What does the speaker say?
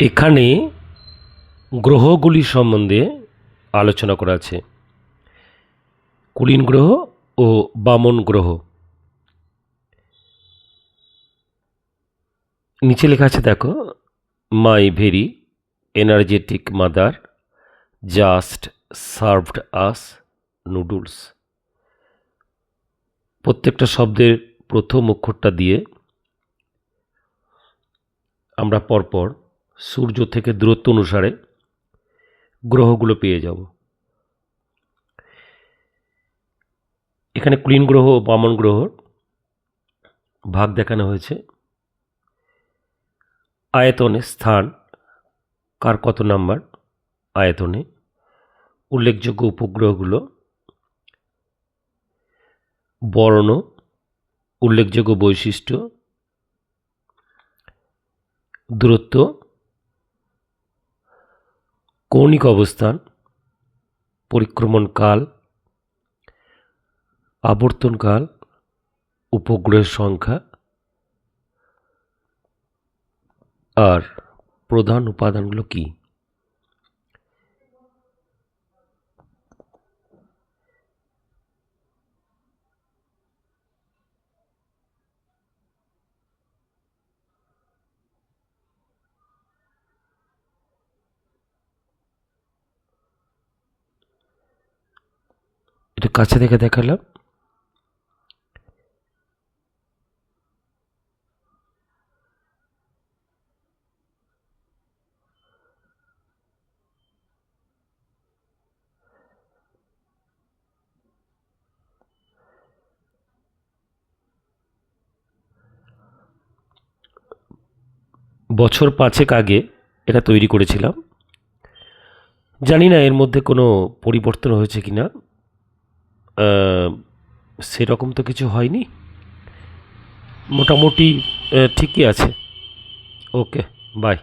এখানে গ্রহগুলি সম্বন্ধে আলোচনা করা আছে। কুলীন গ্রহ ও বামন গ্রহ। নিচে লেখা আছে, দেখো my very energetic mother just served us noodles প্রত্যেকটা শব্দের প্রথম অক্ষরটা দিয়ে আমরা পরপর সূর্য থেকে দূরত্ব অনুসারে গ্রহগুলো পেয়ে যাব। এখানে ক্লিন গ্রহ ও বামন গ্রহর ভাগ দেখানো হয়েছে। আয়তনে স্থান কার কত নাম্বার? আয়তনে। উল্লেখযোগ্য উপগ্রহগুলো বর্ণ, উল্লেখযোগ্য বৈশিষ্ট্য, দূরত্ব কৌণিক অবস্থান পরিক্রমণ কাল আবর্তনকাল উপগ্রহের সংখ্যা আর প্রধান উপাদানগুলো কি? একটু কাছে থেকে দেখালাম। বছর পাঁচেক আগে এটা তৈরি করেছিলাম। জানি না এর মধ্যে কোনো পরিবর্তন হয়েছে কি না সেরকম তো কিছু হয়নি? মোটামুটি ঠিকই আছে। Okay bye